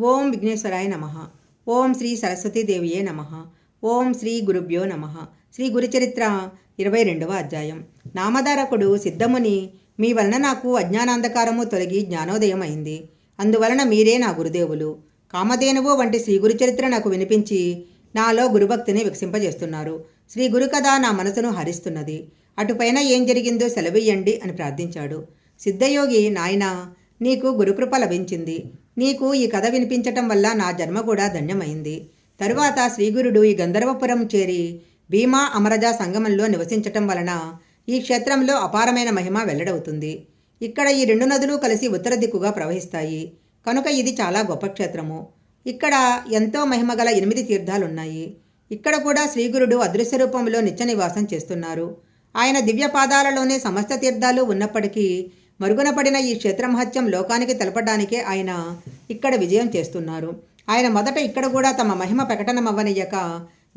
ఓం విఘ్నేశ్వరాయ నమ. ఓం శ్రీ సరస్వతీదేవియే నమ. ఓం శ్రీ గురుభ్యో నమ. శ్రీ గురుచరిత్ర ఇరవై రెండవ అధ్యాయం. నామధారకుడు సిద్ధముని మీ వలన నాకు అజ్ఞానాంధకారము తొలగి జ్ఞానోదయం అయింది అందువలన మీరే నా గురుదేవులు. కామధేనువు వంటి శ్రీ గురుచరిత్ర నాకు వినిపించి నాలో గురుభక్తిని వికసింపజేస్తున్నారు. శ్రీ గురు కథ నా మనసును హరిస్తున్నది. అటుపైన ఏం జరిగిందో సెలవియ్యండి అని ప్రార్థించాడు. సిద్ధయోగి నాయనా నీకు గురుకృప లభించింది. నీకు ఈ కథ వినిపించటం వల్ల నా జన్మ కూడా ధన్యమైంది. తరువాత శ్రీగురుడు ఈ గంధర్వపురం చేరి భీమా అమరజ సంగమంలో నివసించటం వలన ఈ క్షేత్రంలో అపారమైన మహిమ వెల్లడవుతుంది. ఇక్కడ ఈ రెండు నదులు కలిసి ఉత్తర దిక్కుగా ప్రవహిస్తాయి. కనుక ఇది చాలా గొప్ప క్షేత్రము. ఇక్కడ ఎంతో మహిమగల ఎనిమిది తీర్థాలున్నాయి. ఇక్కడ కూడా శ్రీగురుడు అదృశ్య రూపంలో నిత్య నివాసం చేస్తున్నారు. ఆయన దివ్య పాదాలలోనే సమస్త తీర్థాలు ఉన్నప్పటికీ మరుగున పడిన ఈ క్షేత్రమహత్యం లోకానికి తెలపడానికే ఆయన ఇక్కడ విజయం చేస్తున్నారు. ఆయన మొదట ఇక్కడ కూడా తమ మహిమ ప్రకటనమవ్వనియ్యక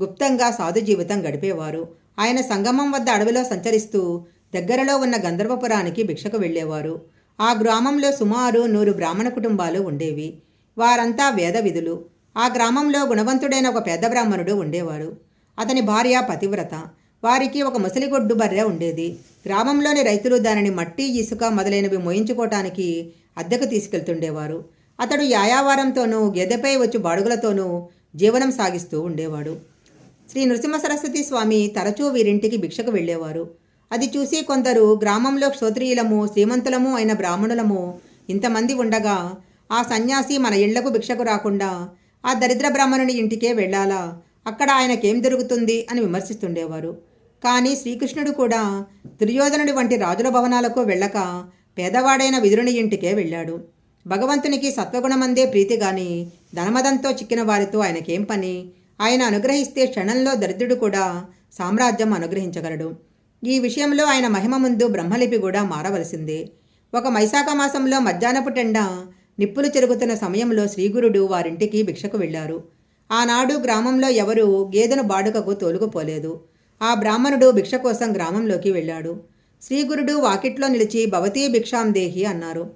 గుప్తంగా సాధు జీవితం గడిపేవారు. ఆయన సంగమం వద్ద అడవిలో సంచరిస్తూ దగ్గరలో ఉన్న గంధర్వపురానికి భిక్షకు వెళ్ళేవారు. ఆ గ్రామంలో సుమారు నూరు బ్రాహ్మణ కుటుంబాలు ఉండేవి. వారంతా వేద విధులు. ఆ గ్రామంలో గుణవంతుడైన ఒక పేద బ్రాహ్మణుడు ఉండేవాడు. అతని భార్య పతివ్రత. వారికి ఒక ముసలిగొడ్డు బర్రె ఉండేది. గ్రామంలోని రైతులు దానిని మట్టి ఇసుక మొదలైనవి మోయించుకోవటానికి అద్దెకు తీసుకెళ్తుండేవారు. అతడు యాయావారంతోనూ గెదెపై వచ్చి బాడుగులతోనూ జీవనం సాగిస్తూ ఉండేవాడు. శ్రీ నృసింహ సరస్వతి స్వామి తరచూ వీరింటికి భిక్షకు వెళ్ళేవారు. అది చూసి కొందరు గ్రామంలో క్షోత్రియులము శ్రీమంతులము అయిన బ్రాహ్మణులము ఇంతమంది ఉండగా ఆ సన్యాసి మన ఇళ్ళకు భిక్షకు రాకుండా ఆ దరిద్ర బ్రాహ్మణుని ఇంటికే వెళ్ళాలా? అక్కడ ఆయనకేం జరుగుతుంది? అని విమర్శిస్తుండేవారు. కానీ శ్రీకృష్ణుడు కూడా దుర్యోధనుడి వంటి రాజుల భవనాలకు వెళ్ళక పేదవాడైన విదురుని ఇంటికే వెళ్ళాడు. భగవంతునికి సత్వగుణమందే ప్రీతి గాని ధనమదంతో చిక్కిన వారితో ఆయనకేం పని? ఆయన అనుగ్రహిస్తే క్షణంలో దరిద్రుడు కూడా సామ్రాజ్యం అనుగ్రహించగలడు. ఈ విషయంలో ఆయన మహిమ ముందు బ్రహ్మలిపి కూడా మారవలసిందే. ఒక వైశాఖ మాసంలో మధ్యాహ్నపు టెండ నిప్పులు చెరుగుతున్న సమయంలో శ్రీగురుడు వారింటికి భిక్షకు వెళ్ళారు. ఆనాడు గ్రామంలో ఎవరూ గేదెను బాడుకకు తోలుకుపోలేదు. ఆ బ్రాహ్మణుడు భిక్ష కోసం గ్రామంలోకి వెళ్ళాడు. శ్రీగురుడు వాకిట్లో నిలిచి భవతీ భిక్షాం దేహి అన్నారు.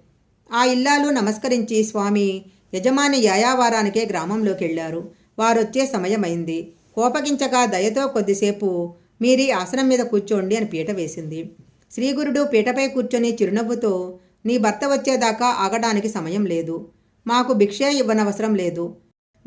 ఆ ఇల్లాలు నమస్కరించి స్వామి యజమాని యాయావారానికే గ్రామంలోకి వెళ్ళారు. వారొచ్చే సమయమైంది. కోపగించగా దయతో కొద్దిసేపు మీరీ ఆసనం మీద కూర్చోండి అని పీట వేసింది. శ్రీగురుడు పీటపై కూర్చొని చిరునవ్వుతో నీ భర్త వచ్చేదాకా ఆగడానికి సమయం లేదు. మాకు భిక్షే ఇవ్వనవసరం లేదు.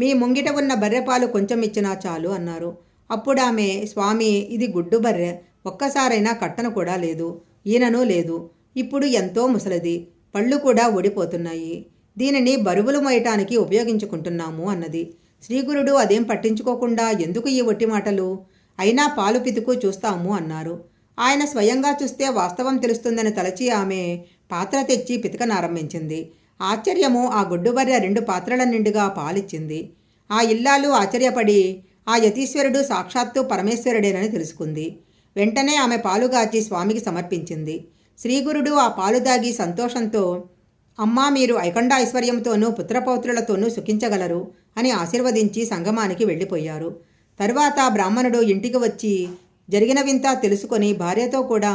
మీ ముంగిట ఉన్న బర్రెపాలు కొంచెం ఇచ్చినా చాలు అన్నారు. అప్పుడు ఆమె స్వామి ఇది గుడ్డు బర్రె. ఒక్కసారైనా కట్టను కూడా లేదు. ఈయనను లేదు. ఇప్పుడు ఎంతో ముసలిది. పళ్ళు కూడా ఓడిపోతున్నాయి దీనిని బరువులు మోయటానికి ఉపయోగించుకుంటున్నాము అన్నది. శ్రీగురుడు అదేం పట్టించుకోకుండా ఎందుకు ఈ ఒట్టి మాటలు? అయినా పాలు పితుకు చూస్తాము అన్నారు. ఆయన స్వయంగా చూస్తే వాస్తవం తెలుస్తుందని తలచి ఆమె పాత్ర తెచ్చి పితకనారంభించింది. ఆశ్చర్యము ఆ గుడ్డుబర్రె రెండు పాత్రల నిండుగా పాలిచ్చింది. ఆ ఇల్లాలు ఆశ్చర్యపడి ఆ యతీశ్వరుడు సాక్షాత్తు పరమేశ్వరుడేనని తెలుసుకుంది. వెంటనే ఆమె పాలుగాచి స్వామికి సమర్పించింది. శ్రీగురుడు ఆ పాలు దాగి సంతోషంతో అమ్మా మీరు ఐకండ ఐశ్వర్యంతోనూ పుత్రపౌత్రులతోనూ సుఖించగలరు అని ఆశీర్వదించి సంగమానికి వెళ్ళిపోయారు. తరువాత బ్రాహ్మణుడు ఇంటికి వచ్చి జరిగిన వింత తెలుసుకొని భార్యతో కూడా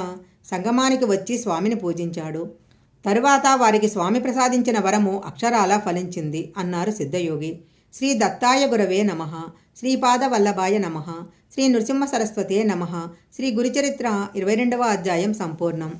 సంగమానికి వచ్చి స్వామిని పూజించాడు. తరువాత వారికి స్వామి ప్రసాదించిన వరము అక్షరాల ఫలించింది అన్నారు సిద్ధయోగి. శ్రీ దత్తాయ గురవే నమ శ్రీపాదవల్లభాయ నమ శ్రీ నృసింహ సరస్వతే నమ శ్రీ గురుచరిత్ర ఇరవై రెండవ అధ్యాయం సంపూర్ణం.